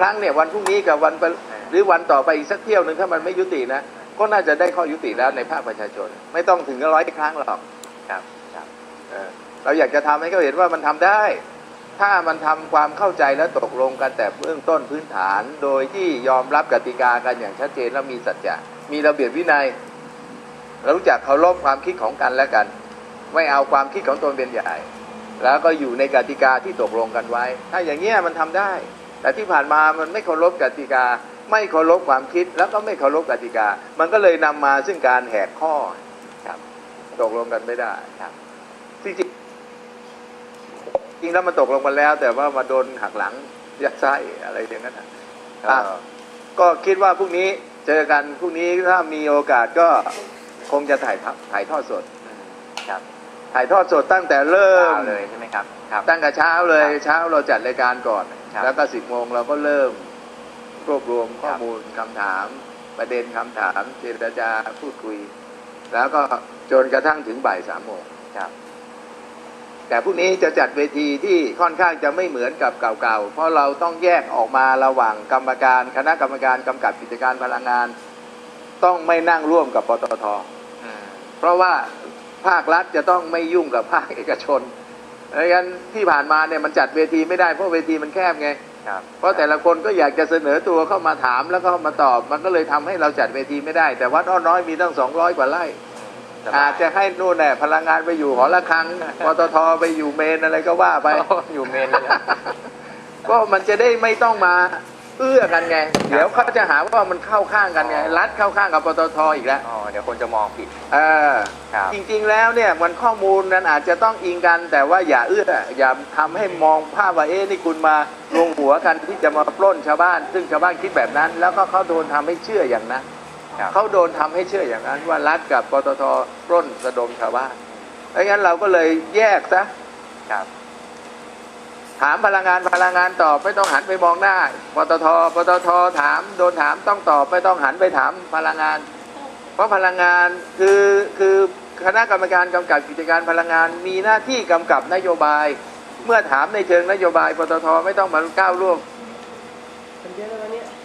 ครั้งเนี่ยวันพรุ่งนี้กับวันปหรือวันต่อไปอีกสักเที่ยวหนึ่งถ้ามันไม่ยุตินะ ก็น่าจะได้ข้อยุติแล้วในภาคประชาชน ไม่ต้องถึงร้อยครั้งหรอกครับครับเราอยากจะทำให้เขาเห็นว่ามันทำได้ ถ้ามันทำความเข้าใจและตกลงกันแต่เบื้องต้นพื้นฐาน โดยที่ยอมรับกติกากันอย่างชัดเจนแล้วมีสัจจะมีระเบียบวินัยเรารู้จักเคารพความคิดของกันและกัน ไม่เอาความคิดของตนเป็นใหญ่ แล้วก็อยู่ในกติกาที่ตกลงกันไว้ ถ้าอย่างเงี้ยมันทำได้ แต่ที่ผ่านมามันไม่เคารพกติกา ไม่เคารพความคิดแล้วก็ไม่เคารพกติกา มันก็เลยนำมาซึ่งการแหกข้อครับตกลงกันไม่ได้ครับที่จริงจริงแล้วมันตกลงกันแล้ว แต่ว่ามาโดนหักหลังยัดไส้อะไรอย่างนั้นน่ะก็อะก็คิดว่าพรุ่งนี้เจอกันพรุ่งนี้ถ้ามีโอกาสก็คงจะถ่ายทอดถ่ายทอดสดอืมครับถ่ายทอดสดตั้งแต่เริ่มเช้าเลยใช่ไหมครับครับ ตั้งแต่เช้าเลยครับเช้าเราจัดรายการก่อน ครับ แล้วก็สิบโมงเราก็เริ่มรวบรวมข้อครับมูลคำถาม ประเด็นคำถามเจรจาพูดคุย แล้วก็จนกระทั่งถึงบ่ายสามโมงครับ แต่พรุ่งนี้จะจัดเวทีที่ค่อนข้างจะไม่เหมือนกับเก่าๆ เพราะเราต้องแยกออกมาระหว่างกรรมการ คณะกรรมการกำกับกิจการพลังงาน ต้องไม่นั่งร่วมกับปตท อืมเพราะว่าภาครัฐจะต้องไม่ยุ่งกับภาคเอกชน ดังนั้นที่ผ่านมาเนี่ยมันจัดเวทีไม่ได้เพราะเวทีมันแคบไงครับเพราะแต่ละคนก็อยากจะเสนอตัวเข้ามาถามแล้วก็มาตอบ มันก็เลยทำให้เราจัดเวทีไม่ได้ แต่วัดอ้อน้อยมีตั้ง200กว่าไร่สบยอาจจะให้นู่นแหละพลังงานไปอยู่หอระฆังปตทไปอยู่เมนอะไรก็ว่าไปโอ้อยู่เมนเลยนะก็มันจะได้ไม่ต้องมา เอื้อกันไง เดี๋ยวเขาจะหาว่ามันเข้าข้างกันไงอ๋อรัฐเข้าข้างกับปตทอีกแล้ว อ๋อ เดี๋ยวคนจะมองผิด เออ ครับจริงๆแล้วเนี่ยมันข้อมูลนั้นอาจจะต้องอิงกัน แต่ว่าอย่าเอื้อ อย่าทำให้มองภาพว่าเอ๊ะนี่คุณมาลงหัวกันที่จะมาปล้นชาวบ้าน ซึ่งชาวบ้านคิดแบบนั้น แล้วก็เขาโดนทำให้เชื่ออย่างนั้นครับ เขาโดนทำให้เชื่ออย่างนั้น ว่ารัฐกับปตทปล้นสะดมชาวบ้านดังนั้นเราก็เลยแยกซะ ครับ ถามพลังงานพลังงานตอบไม่ต้องหันไปมองหน้าปตทปตทถามโดนถามต้องตอบไม่ต้องหันไปถามพลังงาน เพราะพลังงานคือคือคณะกรรมการกำกับกิจการพลังงาน มีหน้าที่กำกับนโยบาย เมื่อถามในเชิงนโยบายปตทไม่ต้องมาก้าวร่วงเป็นเยอะแล้วเนี่ยแป๊บนึงได้หรอ